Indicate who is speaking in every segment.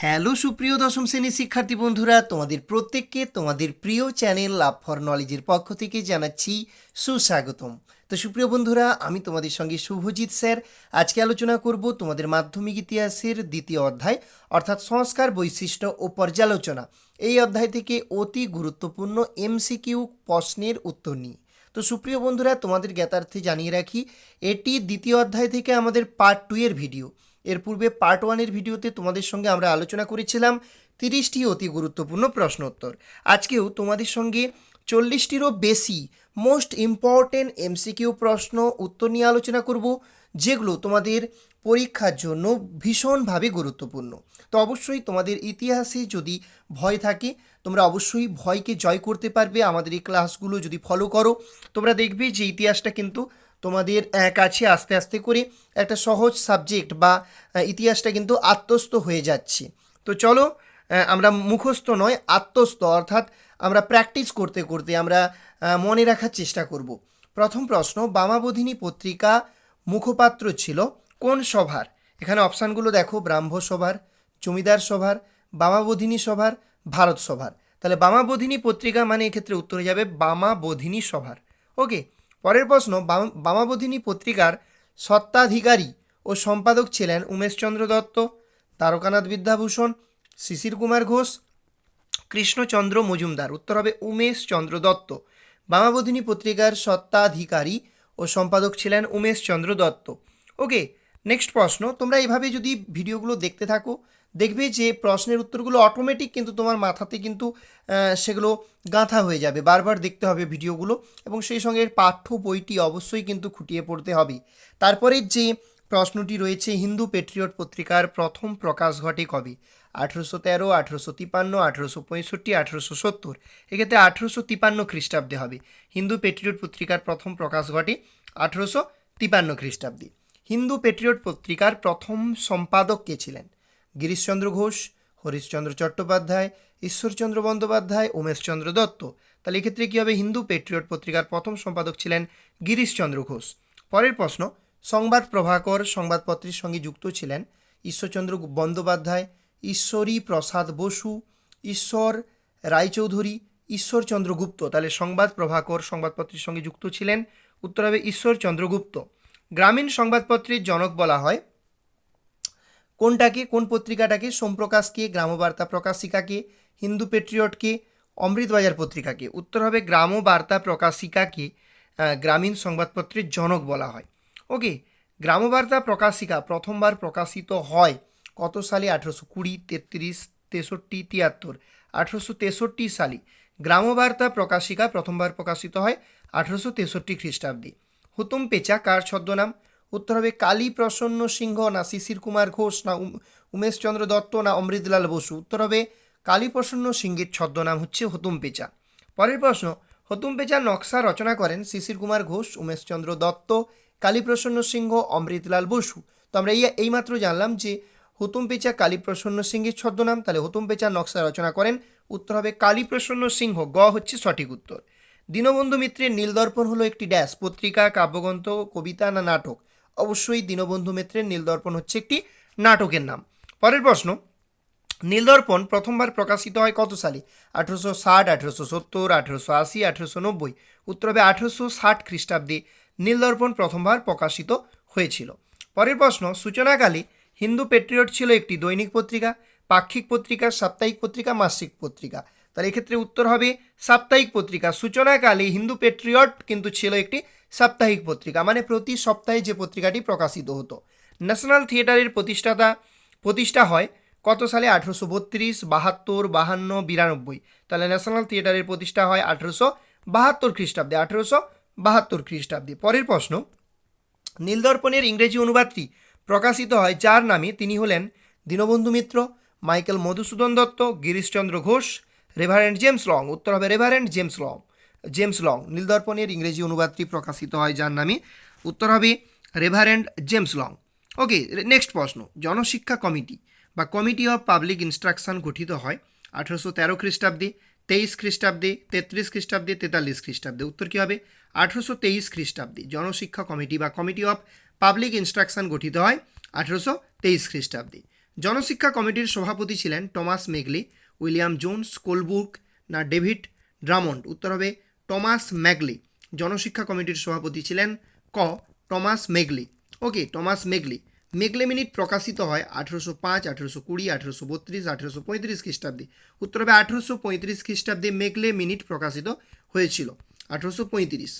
Speaker 1: Hello সুপ্রিয় দশম শ্রেণির শিক্ষার্থী বন্ধুরা, তোমাদের প্রত্যেককে তোমাদের প্রিয় চ্যানেল লাভ ফর নলেজের পক্ষ থেকে জানাচ্ছি সুস্বাগতম। তো সুপ্রিয় বন্ধুরা, আমি তোমাদের সঙ্গে শুভজিৎ স্যার। আজকে আলোচনা করব তোমাদের মাধ্যমিক ইতিহাসের দ্বিতীয় অধ্যায়, অর্থাৎ সংস্কার বৈশিষ্ট্য ও পর্যালোচনা। এই অধ্যায় থেকে অতি গুরুত্বপূর্ণ এমসিকিউ প্রশ্নের উত্তর নিয়ে তো সুপ্রিয় বন্ধুরা, তোমাদের জ্ঞাতার্থে জানিয়ে রাখি, এটি দ্বিতীয় অধ্যায় থেকে আমাদের পার্ট টু এর ভিডিও এর পূর্বে পার্ট ওয়ানের ভিডিওতে তোমাদের সঙ্গে আমরা আলোচনা করেছিলাম তিরিশটি অতি গুরুত্বপূর্ণ প্রশ্ন উত্তর আজকেও তোমাদের সঙ্গে চল্লিশটিরও বেশি মোস্ট ইম্পর্টেন্ট এমসিকিউ প্রশ্ন উত্তর নিয়ে আলোচনা করব, যেগুলো তোমাদের পরীক্ষার জন্য ভীষণভাবে গুরুত্বপূর্ণ। তো অবশ্যই তোমাদের ইতিহাসে যদি ভয় থাকে, তোমরা অবশ্যই ভয়কে জয় করতে পারবে। আমাদের এই ক্লাসগুলো যদি ফলো করো, তোমরা দেখবে যে ইতিহাসটা কিন্তু তোমাদের কাছে আস্তে আস্তে করে একটা সহজ সাবজেক্ট বা ইতিহাসটা কিন্তু আত্মস্থ হয়ে যাচ্ছে। তো চলো আমরা মুখস্থ নয়, আত্মস্থ, অর্থাৎ আমরা প্র্যাকটিস করতে করতে আমরা মনে রাখার চেষ্টা করব। প্রথম প্রশ্ন, বামাবোধিনী পত্রিকা মুখপাত্র ছিল কোন সভার? এখানে অপশানগুলো দেখো, ব্রাহ্ম সভার জমিদার সভার, বামাবোধিনী সভার, ভারত সভার। তাহলে বামাবোধিনী পত্রিকা মানে এক্ষেত্রে উত্তরে যাবে বামাবোধিনী সভার। ওকে পরের প্রশ্ন, বাম- বামাবোধিনী পত্রিকার সত্ত্বাধিকারী ও সম্পাদক ছিলেন উমেশচন্দ্র দত্ত, তারকানাথ বিদ্যাভূষণ, শিশির কুমার ঘোষ, কৃষ্ণচন্দ্র মজুমদার। উত্তর হবে উমেশচন্দ্র দত্ত। বামাবোধিনী পত্রিকার সত্ত্বাধিকারী ও সম্পাদক ছিলেন উমেশচন্দ্র দত্ত। ওকে, নেক্সট প্রশ্ন, তোমরা এইভাবে যদি ভিডিওগুলো দেখতে থাকো দেখবে যে প্রশ্নের উত্তরগুলো অটোমেটিক কিন্তু তোমার মাথাতে কিন্তু সেগুলো গাঁথা হয়ে যাবে। বারবার দেখতে হবে ভিডিওগুলো এবং সেই সঙ্গে পাঠ্য বইটি অবশ্যই কিন্তু খুঁটিয়ে পড়তে হবে। তারপরে যে প্রশ্নটি রয়েছে, হিন্দু পেট্রিয়ট পত্রিকার প্রথম প্রকাশ ঘটে কবে? আঠেরোশো তেরো, আঠেরোশো তিপান্ন আঠেরোশো পঁয়ষট্টি, আঠেরোশো সত্তর। এক্ষেত্রে আঠেরোশো তিপান্ন খ্রিস্টাব্দে হবে। হিন্দু পেট্রিয়ট পত্রিকার প্রথম প্রকাশ ঘটে আঠেরোশো তিপান্ন খ্রিস্টাব্দে। হিন্দু পেট্রিয়ট পত্রিকার প্রথম সম্পাদক কে ছিলেন? গিরিশচন্দ্র ঘোষ, হরিশচন্দ্র চট্টোপাধ্যায়, ঈশ্বরচন্দ্র বন্দ্যোপাধ্যায়, উমেশচন্দ্র দত্ত। তাহলে এক্ষেত্রে কী হবে? হিন্দু পেট্রিয়ট পত্রিকার প্রথম সম্পাদক ছিলেন গিরিশচন্দ্র ঘোষ। পরের প্রশ্ন, সংবাদ প্রভাকর সংবাদপত্রের সঙ্গে যুক্ত ছিলেন ঈশ্বরচন্দ্র বন্দ্যোপাধ্যায়, ঈশ্বরী প্রসাদ বসু, ঈশ্বর রায়চৌধুরী, ঈশ্বরচন্দ্র গুপ্ত। তাহলে সংবাদ প্রভাকর সংবাদপত্রের সঙ্গে যুক্ত ছিলেন, উত্তর হবে ঈশ্বরচন্দ্র গুপ্ত। গ্রামীণ সংবাদপত্রের জনক বলা হয় কোনটাকে কোন পত্রিকাটাকে সোমপ্রকাশকে গ্রামবার্তা প্রকাশিকাকে হিন্দু পেট্রিয়টকে অমৃতবাজার পত্রিকাকে উত্তর হবে গ্রামবার্তা প্রকাশিকাকে আহ, গ্রামীণ সংবাদপত্রের জনক বলা হয়। ওকে গ্রামবার্তা প্রকাশিকা প্রথমবার প্রকাশিত হয় কত সালে? আঠেরোশো কুড়ি তেত্রিশ তেষট্টি তিয়াত্তর। আঠেরোশো তেষট্টি সালে গ্রামবার্তা প্রকাশিকা প্রথমবার প্রকাশিত হয় আঠেরোশো তেষট্টি খ্রিস্টাব্দে। হুতুম পেচা কার ছদ্মনাম? উত্তর হবে কালী প্রসন্ন সিংহ না শিশির কুমার ঘোষ না উমেশচন্দ্র দত্ত না অমৃতলাল বসু। উত্তর হবে কালী প্রসন্ন সিংহের ছদ্মনাম হচ্ছে হুতুম পেঁচা। পরের প্রশ্ন, হতুম পেচার নকশা রচনা করেন শিশির কুমার ঘোষ উমেশচন্দ্র দত্ত কালীপ্রসন্ন সিংহ, অমৃতলাল বসু। তো আমরা এই এইমাত্র জানলাম যে হুতুম পেচা কালীপ্রসন্ন সিংহের ছদ্মনাম, তাহলে হুতুম পেচার নকশা রচনা করেন, উত্তর হবে কালীপ্রসন্ন সিংহ, গ হচ্ছে সঠিক উত্তর। দীনবন্ধু মিত্রের নীলদর্পণ হলো একটি ড্যাশ, পত্রিকা, কাব্যগ্রন্থ, কবিতা না নাটক? অবশ্যই দীনবন্ধু মিত্রের নীলদর্পণ হচ্ছে একটি নাটকের নাম। পরের প্রশ্ন, নীলদর্পণ প্রথমবার প্রকাশিত হয় কত সালে? আঠেরোশো ষাট, আঠেরোশো সত্তর, আঠেরোশো আশি, আঠেরোশো নব্বই। উত্তর হবে আঠেরোশো ষাট খ্রিস্টাব্দে নীলদর্পণ প্রথমবার প্রকাশিত হয়েছিল। পরের প্রশ্ন, সূচনাকালে হিন্দু পেট্রিয়ট ছিল একটি দৈনিক পত্রিকা, পাক্ষিক পত্রিকা, সাপ্তাহিক পত্রিকা, মাসিক পত্রিকা। তাহলে এক্ষেত্রে উত্তর হবে সাপ্তাহিক পত্রিকা। সূচনাকালে হিন্দু পেট্রিয়ট কিন্তু ছিল একটি সাপ্তাহিক পত্রিকা মানে প্রতি সপ্তাহে যে পত্রিকাটি প্রকাশিত হতো। ন্যাশনাল থিয়েটারের প্রতিষ্ঠাতা, প্রতিষ্ঠা হয় কত সালে? আঠেরোশো বত্রিশ, বাহাত্তর, বাহান্ন, বিরানব্বই। তাহলে ন্যাশনাল থিয়েটারের প্রতিষ্ঠা হয় আঠেরোশো বাহাত্তর খ্রিস্টাব্দে, আঠেরোশো বাহাত্তর খ্রিস্টাব্দে। পরের প্রশ্ন, নীলদর্পণের ইংরেজি অনুবাদটি প্রকাশিত হয় যার নামে তিনি হলেন Dinabandhu Mitra, Michael Madhusudan Dutt, Girishchandra Ghosh, reverend James Long. উত্তর হবে reverend James Long. James Long. নীলদর্পণের ইংরেজি অনুবাদটি প্রকাশিত হয় যার নামে উত্তর হবে reverend James Long. Okay, next প্রশ্ন। জনশিক্ষা কমিটি বা কমিটি অফ পাবলিক ইনস্ট্রাকশন গঠিত হয় আঠেরোশো তেরো খ্রিস্টাব্দে, তেইশ খ্রিস্টাব্দে, তেত্রিশ খ্রিস্টাব্দে, তেতাল্লিশ খ্রিস্টাব্দে। উত্তর কী হবে? আঠেরোশো তেইশ খ্রিস্টাব্দে জনশিক্ষা কমিটি বা কমিটি অফ পাবলিক ইনস্ট্রাকশন গঠিত হয় আঠেরোশো তেইশ খ্রিস্টাব্দে। জনশিক্ষা কমিটির সভাপতি ছিলেন Thomas Macaulay, William Jones, Colebrooke না ডেভিড ড্রামন্ড? উত্তর হবে টমাস ম্যাগলি জনশিক্ষা কমিটির সভাপতি ছিলেন ক Thomas Macaulay. Okay, Thomas Macaulay. Macaulay minute প্রকাশিত হয় আঠেরোশো পাঁচ, আঠেরোশো কুড়ি, আঠেরোশো বত্রিশ, আঠেরোশো পঁয়ত্রিশ খ্রিস্টাব্দে। উত্তর হবে আঠেরোশো পঁয়ত্রিশ খ্রিস্টাব্দে মেগলে মিনিট প্রকাশিত হয়েছিল। আঠেরোশো পঁয়ত্রিশ।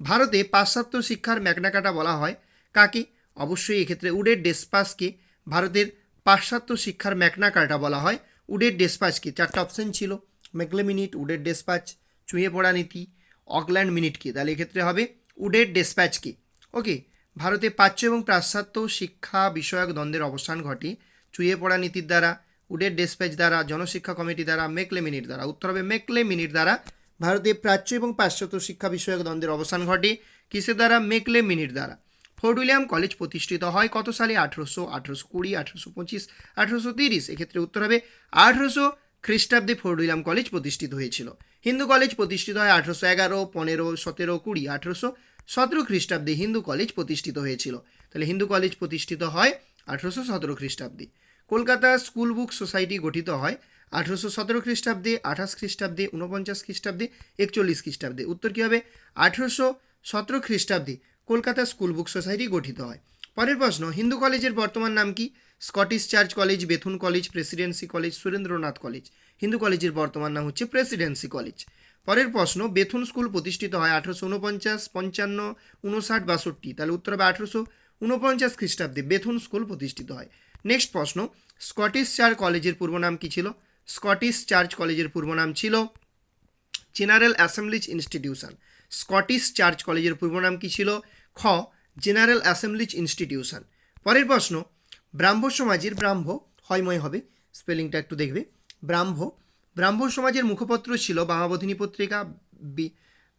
Speaker 1: ভারতে পাশ্চাত্য শিক্ষার ম্যাগনাকাটা বলা হয়। কাকে? অবশ্যই এক্ষেত্রে উডের ডেসপাসকে। ভারতের পাশ্চাত্য শিক্ষার ম্যাগনাকাটা বলা হয় উডের ডেসপাচকে চারটা অপশন ছিল। মেকলে মিনিট, উডের ডেসপাচ চুঁয়ে পড়া নীতি, অকল্যান্ড মিনিটকে তাহলে এক্ষেত্রে হবে উডের ডেসপ্যাচকে ওকে, ভারতে প্রাচ্য এবং পাশ্চাত্য শিক্ষা বিষয়ক দ্বন্দ্বের অবসান ঘটে চুয়ে পড়া নীতির দ্বারা, উডের ডেসপ্যাচ দ্বারা, জনশিক্ষা কমিটি দ্বারা, মেকলে মিনিট দ্বারা। উত্তর হবে মেকলে মিনিট দ্বারা ভারতে প্রাচ্য এবং পাশ্চাত্য শিক্ষা বিষয়ক দ্বন্দ্বের অবসান ঘটে কিসের দ্বারা? মেকলে মিনিট দ্বারা। ফোর্ট উইলিয়াম কলেজ প্রতিষ্ঠিত হয় কত সালে? আঠেরোশো আঠেরোশো কুড়ি, আঠেরোশো পঁচিশ, আঠেরোশো তিরিশ। এক্ষেত্রে উত্তর হবে আঠেরোশো খ্রিস্টাব্দে ফোর্ট উইলিয়াম কলেজ প্রতিষ্ঠিত হয়েছিল। হিন্দু কলেজ প্রতিষ্ঠিত হয় আঠেরোশো এগারো, পনেরো, সতেরো, কুড়ি, আঠেরোশো সতেরো খ্রিস্টাব্দে হিন্দু কলেজ প্রতিষ্ঠিত হয়েছিল। তাহলে হিন্দু কলেজ প্রতিষ্ঠিত হয় আঠেরোশো সতেরো খ্রিস্টাব্দে। কলকাতা স্কুল বুক সোসাইটি গঠিত হয় আঠেরোশো সতেরো খ্রিস্টাব্দে, আঠাশ খ্রিস্টাব্দে উনপঞ্চাশ খ্রিস্টাব্দে, একচল্লিশ খ্রিস্টাব্দে। উত্তর কী হবে? আঠেরোশো সতেরো খ্রিস্টাব্দে কলকাতা স্কুল বুক সোসাইটি গঠিত হয়। পরের প্রশ্ন, হিন্দু কলেজের বর্তমান নাম কি? Scottish Church College, Bethune College, Presidency College, Surendranath College. Hindu কলেজের বর্তমান নাম হচ্ছে প্রেসিডেন্সি কলেজ। পরের প্রশ্ন, বেথুন স্কুল প্রতিষ্ঠিত হয় আঠেরোশো উনপঞ্চাশ, পঞ্চান্ন, উনষাট, বাষট্টি। তাহলে উত্তর হবে আঠেরোশো উনপঞ্চাশ খ্রিস্টাব্দে বেথুন স্কুল প্রতিষ্ঠিত হয়। নেক্সট প্রশ্ন, স্কটিশ চার্চ কলেজের পূর্ব নাম কি ছিল? স্কটিশ চার্চ কলেজের পূর্ব নাম ছিল General Assembly's Institution. Scottish Church কলেজের পূর্ব নাম কি ছিল? খ, জেনারেল অ্যাসেম্বলিজ ইনস্টিটিউশন। পরের প্রশ্ন ব্রাহ্ম সমাজের ব্রাহ্ম হয়ময় হবে। স্পেলিংটা একটু দেখবে। ব্রাহ্ম। ব্রাহ্ম সমাজের মুখপত্র ছিল বামাবোধিনী পত্রিকা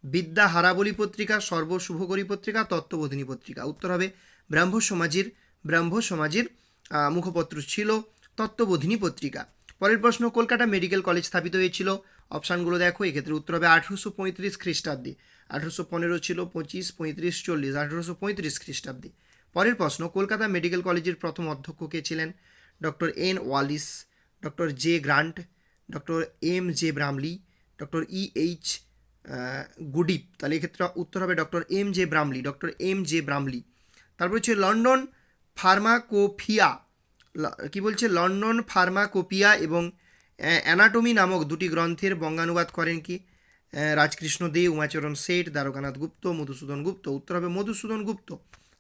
Speaker 1: বিদ্যা হারাবলী পত্রিকা, সর্বশুভকরী পত্রিকা, তত্ত্ববোধিনী পত্রিকা। উত্তর হবে, ব্রাহ্ম সমাজের ব্রাহ্ম সমাজের মুখপত্র ছিল তত্ত্ববোধিনী পত্রিকা। পরের প্রশ্ন, কলকাতা মেডিকেল কলেজ স্থাপিত হয়েছিল? অপশানগুলো দেখো, এক্ষেত্রে উত্তর হবে আঠেরোশো পঁয়ত্রিশ খ্রিস্টাব্দে। আঠেরোশো পনেরো ছিল, পঁচিশ, পঁয়ত্রিশ, চল্লিশ, আঠেরোশো পঁয়ত্রিশ খ্রিস্টাব্দে। পরের প্রশ্ন, কলকাতা মেডিকেল কলেজের প্রথম অধ্যক্ষ কে ছিলেন? Doctor N Wallis. Doctor J Grant, doctor M J Bramley, doctor E H Goodeve. তাহলে এক্ষেত্রে উত্তর হবে doctor M J Bramley, doctor M J Bramley. তারপর হচ্ছে লন্ডন ফার্মাকোফিয়া। কি বলছে? লন্ডন ফার্মাকোপিয়া এবং অ্যানাটমি নামক দুটি গ্রন্থের বঙ্গানুবাদ করেন কি? রাজকৃষ্ণ দে উমাচরণ শেঠ দ্বারকানাথ গুপ্ত, মধুসূদন গুপ্ত। উত্তর হবে মধুসূদন গুপ্ত।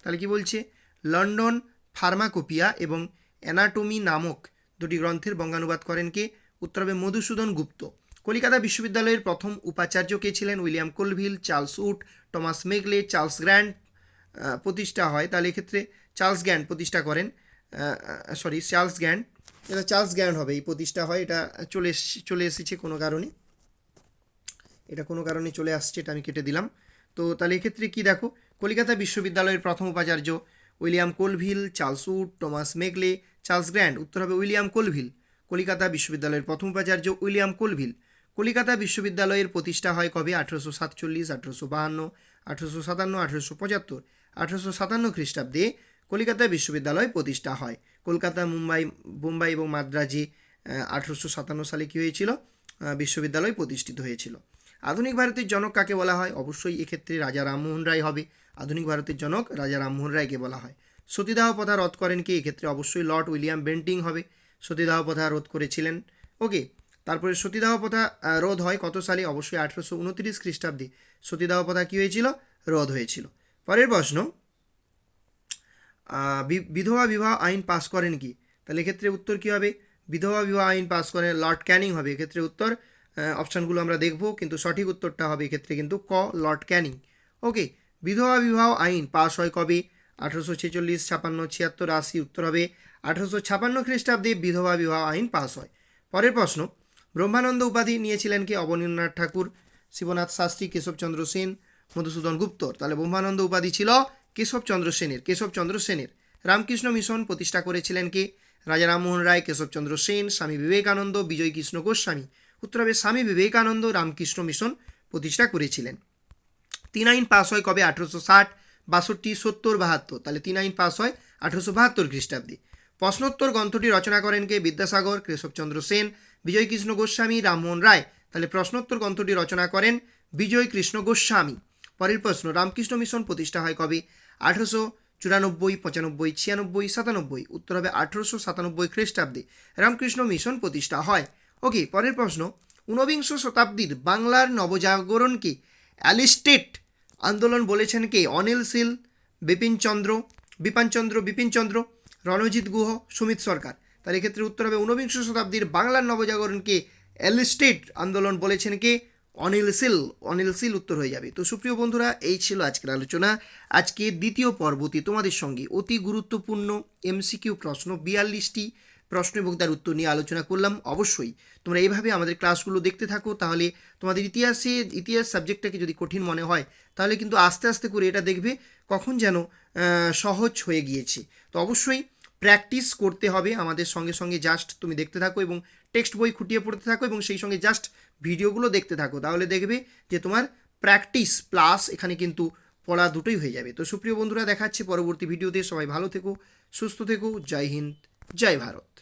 Speaker 1: তাহলে কি বলছে? লন্ডন ফার্মাকোপিয়া এবং অ্যানাটমি নামক দুটি গ্রন্থের বঙ্গানুবাদ করেন কে? উত্তর হবে মধুসূদন গুপ্ত। কলিকাতা বিশ্ববিদ্যালয়ের প্রথম উপাচার্য কে ছিলেন? William Colvile, Charles Wood Thomas Macaulay, Charles Grant প্রতিষ্ঠা হয়। তাহলে এক্ষেত্রে চার্লস গ্র্যান্ড প্রতিষ্ঠা করেন। Sorry Charles Grant. এটা চার্লস গ্র্যান্ড হবে, এই প্রতিষ্ঠা হয়। এটা চলে চলে এসেছে কোনো কারণে। এটা কোনো কারণে চলে আসছে, এটা আমি কেটে দিলাম। তো তাহলে এক্ষেত্রে কী দেখো? কলিকাতা বিশ্ববিদ্যালয়ের প্রথম উপাচার্য William Colvile, Charles Wood, Thomas Macaulay, Charles Grant, উত্তর হবে উইলিয়াম কোলভিল। কলিকাতা বিশ্ববিদ্যালয়ের প্রথম উপাচার্য উইলিয়াম কোলভিল। কলিকাতা বিশ্ববিদ্যালয়ের প্রতিষ্ঠা হয় কবে? আঠেরোশো সাতচল্লিশ, আঠেরোশো বাহান্ন, আঠেরোশো সাতান্ন, আঠেরোশো পঁচাত্তর, আঠেরোশো সাতান্ন খ্রিস্টাব্দে কলিকাতা বিশ্ববিদ্যালয় প্রতিষ্ঠা হয়। কলকাতা, মুম্বাই, বোম্বাই এবং মাদ্রাজে আঠেরোশো সাতান্ন সালে কী হয়েছিল? বিশ্ববিদ্যালয় প্রতিষ্ঠিত হয়েছিল। আধুনিক ভারতের জনক কাকে বলা হয়? অবশ্যই এক্ষেত্রে রাজা রামমোহন রায় হবে। আধুনিক ভারতের জনক রাজা রামমোহন রায়কে বলা হয়। সতীদাহ প্রথা রদ করেন কি? এক্ষেত্রে অবশ্যই লর্ড উইলিয়াম বেন্টিং হবে। সতীদাহ প্রথা রোধ করেছিলেন। ওকে, তারপরে সতীদাহ প্রথা রোধ হয় কত সালে? অবশ্যই আঠেরোশো উনত্রিশ খ্রিস্টাব্দে। সতীদাহ প্রথা কী হয়েছিল? রোধ হয়েছিল। পরের প্রশ্ন বিধবা বিবাহ আইন পাস করেন কি? তাহলে এক্ষেত্রে উত্তর কী হবে? বিধবা বিবাহ আইন পাস করেন লর্ড ক্যানিং হবে। এক্ষেত্রে উত্তর অপশানগুলো আমরা দেখব, কিন্তু সঠিক উত্তরটা হবে এক্ষেত্রে কিন্তু ক, লর্ড ক্যানিং। ওকে, বিধবা বিবাহ আইন পাশ হয় কবে? আঠারোশো ছেচল্লিশ, ছাপান্ন, ছিয়াত্তর, আশি, উত্তর হবে আঠারোশো ছাপান্ন খ্রিস্টাব্দে বিধবা বিবাহ আইন পাশ হয়। পরের প্রশ্ন, ব্রহ্মানন্দ উপাধি নিয়েছিলেন কি? অবনীন্দ্রনাথ ঠাকুর, শিবনাথ শাস্ত্রী, কেশবচন্দ্র সেন, মধুসূদন গুপ্ত। তাহলে ব্রহ্মানন্দ উপাধি ছিল কেশবচন্দ্র সেনের কেশবচন্দ্র সেনের। রামকৃষ্ণ মিশন প্রতিষ্ঠা করেছিলেন কে? রাজা রামমোহন রায়, কেশবচন্দ্র সেন, স্বামী বিবেকানন্দ বিজয় কৃষ্ণ গোস্বামী। উত্তর হবে স্বামী বিবেকানন্দ রামকৃষ্ণ মিশন প্রতিষ্ঠা করেছিলেন। তিন আইন পাস হয় কবে? আঠেরোশো ষাট, বাষট্টি, সত্তর, বাহাত্তর। তাহলে তিন আইন পাস হয় আঠেরোশো বাহাত্তর খ্রিস্টাব্দে। প্রশ্নোত্তর গ্রন্থটি রচনা করেন কে? বিদ্যাসাগর কেশবচন্দ্র সেন বিজয় কৃষ্ণ গোস্বামী, রামমোহন রায়। তাহলে প্রশ্নোত্তর গ্রন্থটি রচনা করেন বিজয় কৃষ্ণ গোস্বামী। পরের প্রশ্ন, রামকৃষ্ণ মিশন প্রতিষ্ঠা হয় কবে? আঠারোশো চুরানব্বই, পঁচানব্বই, ছিয়ানব্বই, সাতানব্বই। উত্তর হবে আঠারোশো সাতানব্বই খ্রিস্টাব্দে। রামকৃষ্ণ মিশন প্রতিষ্ঠা হয় ওকে, পরের প্রশ্ন। ঊনবিংশ শতাব্দীর বাংলার নবজাগরণকে অ্যালিস্টেট আন্দোলন বলেছেন কে? অনিল শীল বিপিনচন্দ্র বিপানচন্দ্র বিপিনচন্দ্র রণজিৎ গুহ, সুমিত সরকার। তার এক্ষেত্রে উত্তর হবে ঊনবিংশ শতাব্দীর বাংলার নবজাগরণকে অ্যালিস্টেট আন্দোলন বলেছেন কে? অনিল সিল। অনিল সিল উত্তর হয়ে যাবে। তো সুপ্রিয় বন্ধুরা, এই ছিল আজকের আলোচনা। আজকে দ্বিতীয় পর্বতে তোমাদের সঙ্গে অতি গুরুত্বপূর্ণ এমসিকিউ প্রশ্ন বিয়াল্লিশটি। প্রশ্ন এবং তার উত্তর নিয়ে আলোচনা করলাম। অবশ্যই তোমরা এইভাবে আমাদের ক্লাসগুলো দেখতে থাকো। তাহলে তোমাদের ইতিহাসে, ইতিহাস সাবজেক্টটাকে যদি কঠিন মনে হয়, তাহলে কিন্তু আস্তে আস্তে করে এটা দেখবে কখন যেন সহজ হয়ে গিয়েছে। তো অবশ্যই প্র্যাকটিস করতে হবে। আমাদের সঙ্গে সঙ্গে জাস্ট তুমি দেখতে থাকো এবং টেক্সট বই খুঁটিয়ে পড়তে থাকো এবং সেই সঙ্গে জাস্ট ভিডিওগুলো দেখতে থাকো। তাহলে দেখবে যে তোমার প্র্যাকটিস প্লাস এখানে কিন্তু পড়া দুটোই হয়ে যাবে। তো সুপ্রিয় বন্ধুরা, দেখাচ্ছে পরবর্তী ভিডিওতে। সবাই ভালো থেকো, সুস্থ থেকো। জয় হিন্দ, জয় ভারত।